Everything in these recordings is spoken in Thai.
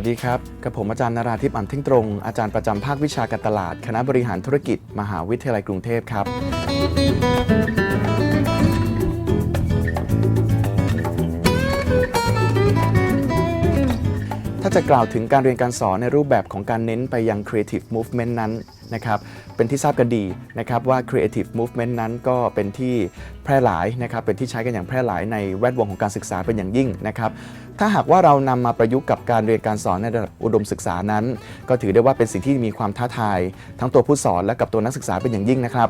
วัสดีครับ กับผมอาจารย์นาราธิปอ่ำเท่งตรง อาจารย์ประจำภาควิชาการตลาด คณะบริหารธุรกิจ มหาวิทยาลัยกรุงเทพครับาจะกล่าวถึงการเรียนการสอนในรูปแบบของการเน้นไปยัง creative movement นั้นนะครับเป็นที่ทราบกันดีนะครับว่า creative movement นั้นก็เป็นที่แพร่หลายนะครับเป็นที่ใช้กันอย่างแพร่หลายในแวดวงของการศึกษาเป็นอย่างยิ่งนะครับถ้าหากว่าเรานำมาประยุกต์กับการเรียนการสอนในระดับอุดมศึกษานั้น ก็ถือได้ว่าเป็นสิ่งที่มีความท้าทาย ทั้งตัวผู้สอนและกับตัวนักศึกษาเป็นอย่างยิ่งนะครับ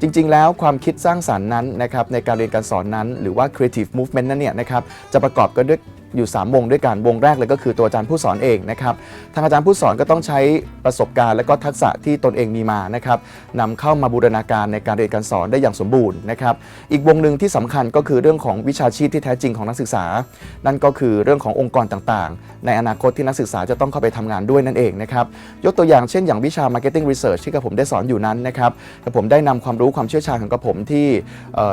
จริง ๆ แล้วความคิดสร้างสรรค์นั้นนะครับในการเรียนการสอนนั้น หรือว่า creative movement นั้นเนี่ยนะครับจะประกอบกันด้วย อยู่ 3 วงด้วยกันวงแรกเลยก็คือตัวอาจารย์ผู้สอนเองนะครับทางอาจารย์ผู้สอนก็ต้องใช้ประสบการณ์ และก็ทักษะที่ตนเองมีมานะครับนำเข้ามาบูรณาการในการเรียนการสอนได้อย่างสมบูรณ์นะครับอีกวงหนึ่งที่สำคัญก็คือเรื่องของวิชาชีพที่แท้จริงของนักศึกษา นั่นก็คือเรื่องขององค์กรต่างๆ ในอนาคตที่นักศึกษาจะต้องเข้าไปทำงานด้วยนั่นเองนะครับยกตัวอย่างเช่นอย่างวิชา Marketing Research ที่กระผมได้สอนอยู่นั้นนะครับกระผมได้นำความรู้ความเชี่ยวชาญของกระผมที่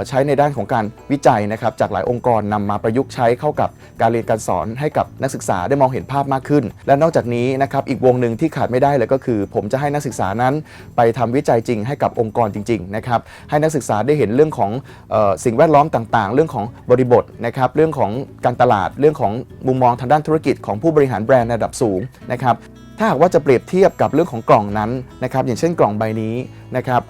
ใช้ในด้านของการวิจัยนะครับจากหลายองค์กรนำมาประยุกต์ใช้เข้ากับการเรียนการสอนให้กับนักศึกษาได้มองเห็นภาพมากขึ้น และนอกจากนี้นะครับอีกวงหนึ่งที่ขาดไม่ได้เลยก็คือ ผมจะให้นักศึกษานั้นไปทำวิจัยจริงให้กับองค์กรจริงๆนะครับให้นักศึกษาได้เห็นเรื่องของออสิ่งแวดล้อมต่างๆ เรื่องของบริบทนะครับเรื่องของการตลาดเรื่องของมุมมองทางด้านธุรกิจของผู้บริหารแบรนด์ระดับสูงนะครับถ้าหากว่าจะเปรียบเทียบกับเรื่องของกล่องนั้นนะครับอย่างเช่นกล่องใบนี้นะครับ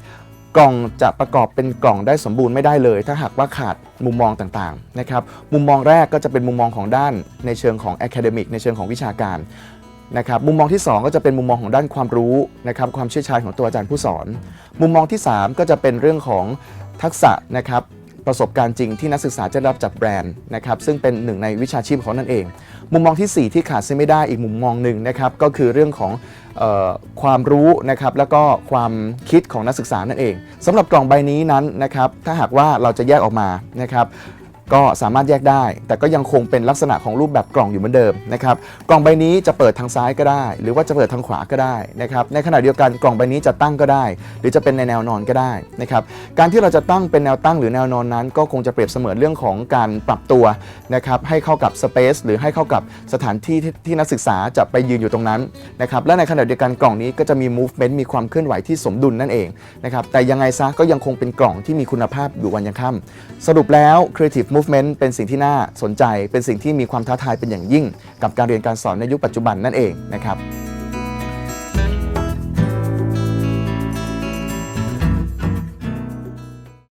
กล่องจะประกอบเป็นกล่องได้สมบูรณ์ไม่ได้เลย ถ้าหากว่าขาดมุมมองต่างๆนะครับมุมมองแรกก็จะเป็นมุมมองของด้านในเชิงของ academic ในเชิงของวิชาการนะครับมุมมองที่ 2 ก็จะเป็นมุมมองของด้านความรู้นะครับความเชี่ยวชาญของตัวอาจารย์ผู้สอน มุมมองที่ 3 ก็จะเป็นเรื่องของทักษะนะครับ ประสบการณ์จริงที่นักศึกษาจะได้รับจากแบรนด์นะครับซึ่งเป็นหนึ่งในวิชาชีพของนั่นเอง มุมมองทีสี่ 4 ที่ขาดเสียไม่ได้อีกมุมมองหนึ่งนะครับก็คือเรื่องของออความรู้นะครับแล้วก็ความคิดของนักศึกษานั่นเองสำหรับกล่องใบนี้นั้นนะครับถ้าหากว่าเราจะแยกออกมานะครับ ก็สามารถแยกได้ แต่ก็ยังคงเป็นลักษณะของรูปแบบกล่องอยู่เหมือนเดิมนะครับกล่องใบนี้จะเปิดทางซ้ายก็ได้ หรือว่าจะเปิดทางขวาก็ได้นะครับในขณะเดียวกันกล่องใบนี้จะตั้งก็ได้ หรือจะเป็นในแนวนอนก็ได้นะครับการที่เราจะตั้งเป็นแนวตั้งหรือแนวนอนนั้น ก็คงจะเปรียบเสมือนเรื่องของการปรับตัวนะครับให้เข้ากับสเปซหรือให้เข้ากับสถานที่ที่ที่นักศึกษาจะไปยืนอยู่ตรงนั้นนะครับและในขณะเดียวกันกล่องนี้ก็จะมี movement มีความเคลื่อนไหวที่สมดุลนั่นเองนะครับแต่ยังไงซะก็ยังคงเป็นกล่องที่มีคุณภาพอยู่วันยังค่ำสรุปแล้ว creative movement เป็นสิ่งที่น่าสนใจ เป็นสิ่งที่มีความท้าทายเป็นอย่างยิ่ง กับการเรียนการสอนในยุคปัจจุบันนั่นเองนะครับ